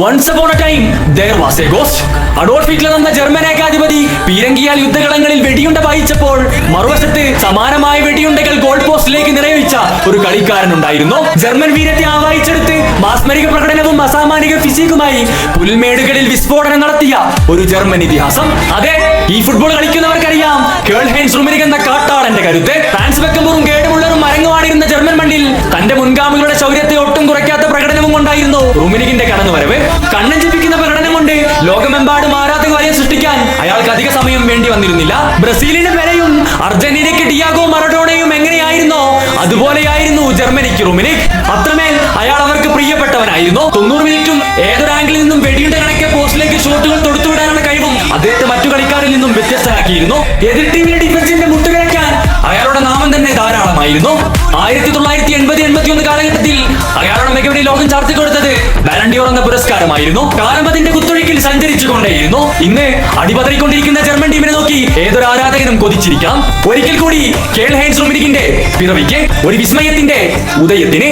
Once upon a time there was a ghost. Adolf Hitler എന്ന German ഏകാധിപതി പീരങ്കിയാൽ യുദ്ധകളങ്ങളിൽ വെടിയുണ്ട വായിച്ചപ്പോൾ മറുവശത്ത് സമാനമായ വെടിയുണ്ടകൾ ഗോൾ പോസ്റ്റിലേക്ക് നിറയിച്ച ഒരു കളിക്കാരൻ ഉണ്ടായിരുന്നു. ജർമ്മൻ വീരത്തെ ആവാഹിച്ചെടുത്ത് മാസ്മരിക പ്രകടനവും അസാമാനിക ഫിസിക്കുമായി പുൽമേടുകളിൽ വിസ്ഫോടനം നടത്തിയ ഒരു ജർമ്മൻ ഇതിഹാസം. അതെ ഈ ഫുട്ബോൾ കളിക്കുന്നവർക്കറിയാം കേൾ ഹൈൻസ് റുമരിക് എന്ന കാട്ടാടന്റെ കരുത്ത്. ഫ്രാൻസ് വെക്കുമ്പോഴും കേടുമുള്ളതും മരങ്ങുവാണിരുന്ന ജർമ്മൻ മണ്ണിൽ തന്റെ മുൻഗാമികളുടെ ശൗര്യത്തെ ഒട്ടും കുറയ്ക്കാത്ത പ്രകടനവും കടന്നു വരവ്. കണ്ണൻ ജപിക്കുന്ന പ്രകടനം കൊണ്ട് ലോകമെമ്പാടും ആരാധക വലയം സൃഷ്ടിക്കാൻ അയാൾക്ക് അധിക സമയം വേണ്ടി വന്നിരുന്നില്ല. ബ്രസീലിന് പെരയും അർജന്റീനയ്ക്ക് ടിയാഗോ മറഡോണയും എങ്ങനെയായിരുന്നോ അതുപോലെയായിരുന്നു ജർമ്മനിക്ക് റുമിനിക്. അത്രമേൽ അയാൾ അവർക്ക് പ്രിയപ്പെട്ടവനായിരുന്നു. തൊണ്ണൂറ് മിനിറ്റും ഏതൊരു ആംഗിളിൽ നിന്നും വെടിയുടെ കണക്കെ പോസ്റ്റിലേക്ക് ഷോട്ടുകൾ തൊടുത്തുവിടാനുള്ള കഴിവും. അദ്ദേഹത്തെ മറ്റു കളിക്കാരിൽ നിന്നും വ്യത്യസ്തനാക്കിയിരുന്നു എതിർ ടീമിന്റെ ഡിഫൻസിന്റെ മുട്ടുകിഴക്കാൻ അയാളുടെ നാമം തന്നെ ധാരാളമായിരുന്നു. ആയിരത്തി തൊള്ളായിരത്തി എൺപത് എൺപത്തി അയാളുടെ മികവിനെ ലോകം ചാർത്തി കൊടുത്തത് ബാലൻഡിയോർ എന്ന പുരസ്കാരമായിരുന്നു. കാലം കുത്തൊഴിക്കിൽ കുത്തൊഴുക്കിൽ സഞ്ചരിച്ചു കൊണ്ടേയിരുന്നു. ഇന്ന് അടിപതറിക്കൊണ്ടിരിക്കുന്ന ജർമ്മൻ ടീമിനെ നോക്കി ഏതൊരു ആരാധകനും കൊതിച്ചിരിക്കാം. ഒരിക്കൽ കൂടി കേൾ ഹൈൻസ് റൂമിനിക്കിന്റെ പിറവിക്ക് ഒരു വിസ്മയത്തിന്റെ ഉദയത്തിന്